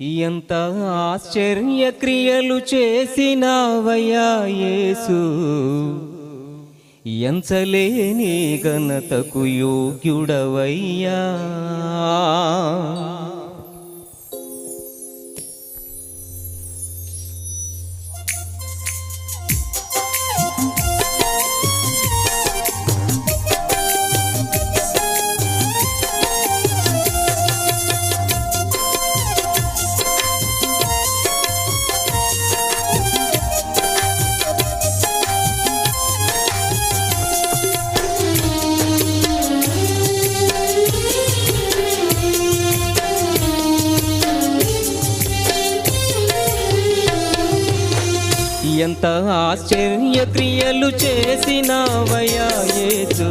ఎంత ఆశ్చర్య క్రియలు చేసినావయ్యా యేసు. ఎంచలేని ఘనతకు యోగ్యుడవయ్యా. ఎంత ఆశ్చర్య క్రియలు చేసినావయ్యా యేసు?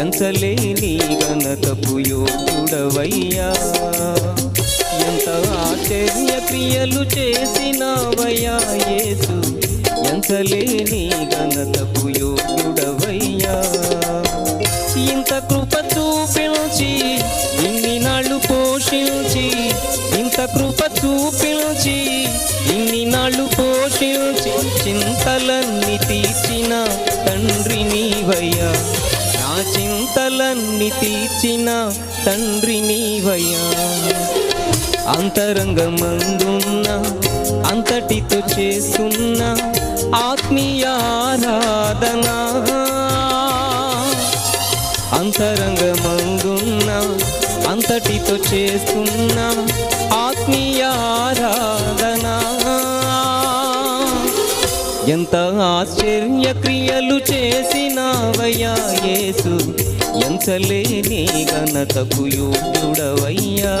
ఎంచలేని ఘనతకు యోగుడవయ్యా ఎంత ఆశ్చర్య క్రియలు చేసినావయ్యా యేసు? ఎంచలేని ఘనతకు యోగుడవయ్యా ఇంత కృప చూపించి ఇన్ని నాళ్ళు పోషించి ఇంత కృప చూపించి ఇన్ని నాళ్ళు పోషించి చింతలన్నీ తీర్చిన తండ్రి నీవయ్యా. నా చింతలన్నీ తీర్చిన తండ్రి నీవయ్యా. అంతరంగమందున్న అంతటితో చేస్తున్న ఆత్మీయ ఆరాధన. అంతరంగమందున్న అంతటితో చేస్తున్న ఎంత ఆశ్చర్య క్రియలు చేసినావయ్యా యేసు? ఎంచలేని ఘనతకు యోగ్యుడవయ్యా.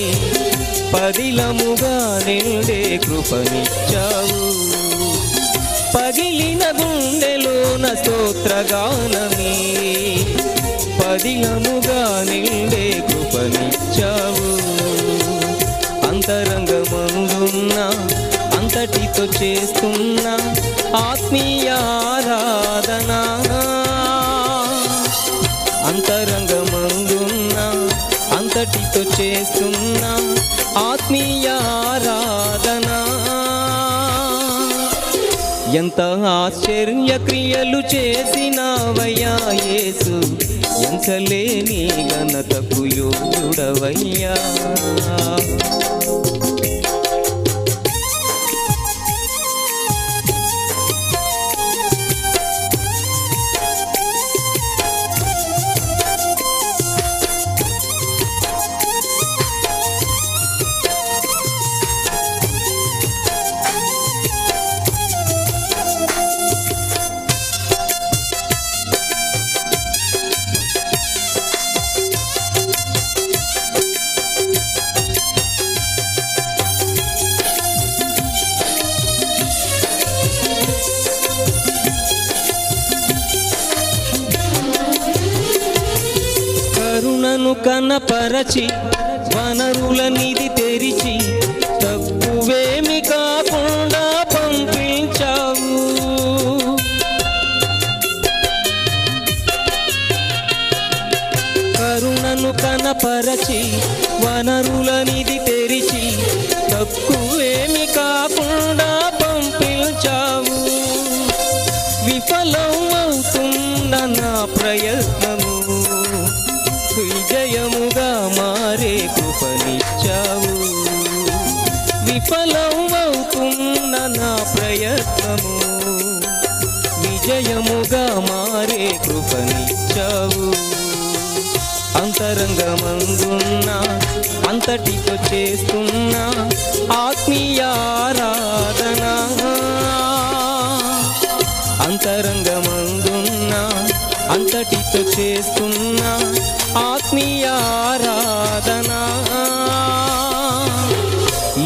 పదిలముగా నిండే కృపనిచ్చావు. పగిలిన గుండెలోన స్తోత్రగానమే. పదిలముగా నిండే కృపనిచ్చావు. అంతరంగమందున్న అంతటితో చేస్తున్న ఆత్మీయ ఆరాధన. అంతరంగమందున్న అంతటితో చేస్తున్నా ఆత్మీయ ఆరాధన. ఎంత ఆశ్చర్య క్రియలు చేసినావయ్యా యేసు. ఎంచలేని ఘనతకు యోగుడవయ్యా పరచి వనరుల నిధి తెరిచి తక్కువేమి కాకుండా పంపించావు. కరుణను కనపరచి వనరుల నిధి తెరిచి తక్కువేమి కాకుండా పంపించావు. విఫలం ప్రయత్నము. విజయముగా మారే కృపనిచ్చావు. అంతరంగమందున్న అంతటితో చేస్తున్న ఆత్మీయారాధన అంతరంగమందున్న అంతటితో చేస్తున్న ఆత్మీయారాధనా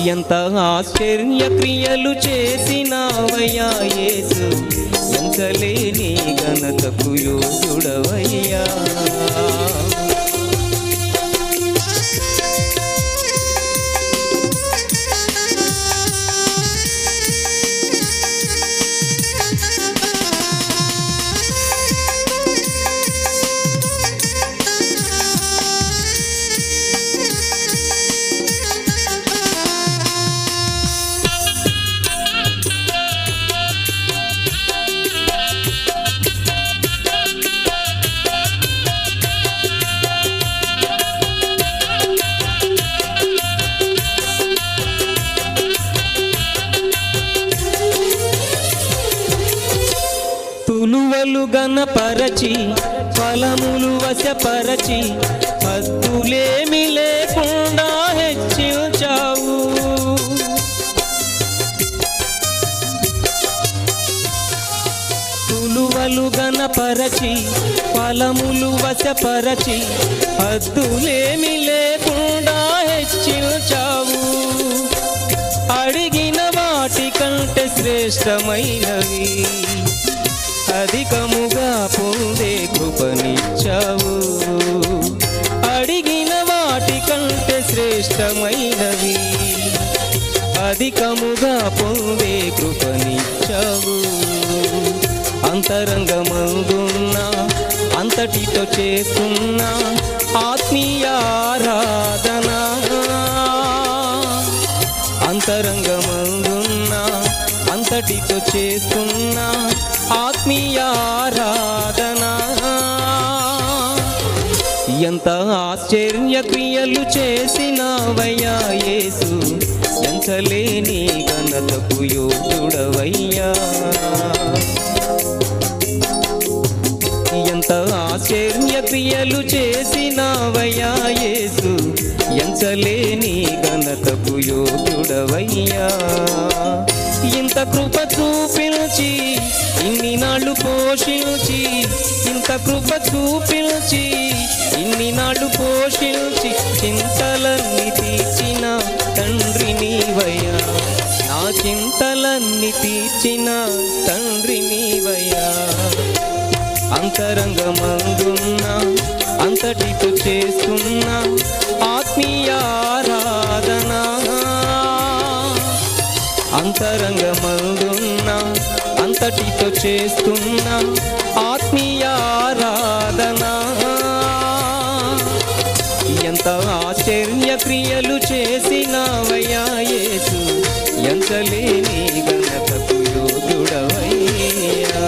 ఎంత ఆశ్చర్య క్రియలు చేసినావయ్యా యేసు? ఎంతలేని ఘనతకు యోగుడవయ్యా తులువలు ఫలములు వశపరచి పద్దులేమి లేకుండా హెచ్చించావు. తులువలు గణపరచి ఫలములు వశపరచి పద్దులేమి లేకుండా హెచ్చించావు. అడిగిన వాటి కంటే శ్రేష్టమైనవి అధికముగా పొందే కృపనిచ్చావు. అడిగిన వాటి కంటే శ్రేష్టమైనవి అధికముగా పొందే కృపనిచ్చావు. అంతరంగమందున్న అంతటితో చేస్తున్న ఆత్మీయారాధన అంతరంగమందున్న అంతటితో చేస్తున్న ఆత్మీయారాధన ఎంత ఆశ్చర్య క్రియలు చేసినవయ్యా యేసు. ఎంచలేని ఘనతకు యోగుడవయ్యా ఎంత ఆశ్చర్య క్రియలు చేసినవయ్యా యేసు. ఎంచలేని ఘనతకు యోగుడవయ్యా కృప చూపించి ఇన్ని నాళ్ళు పోషించి ఇంత కృప చూపించి ఇన్ని నాళ్ళు పోషించి చింతలన్నీ తీర్చిన తండ్రి నీవయ్యా. నా చింతలన్నీ తీర్చిన తండ్రి నీవయ్యా. అంతరంగమందున్న అంతటితో చేస్తున్న ఆత్మీయారాధనా అంతరంగమందున్నా అంతటితో చేస్తున్న ఆత్మీయారాధన ఎంత ఆశ్చర్య క్రియలు చేసినవయ్యా యేసు ఎంతలేని గణతకు యోగుడవయ్యా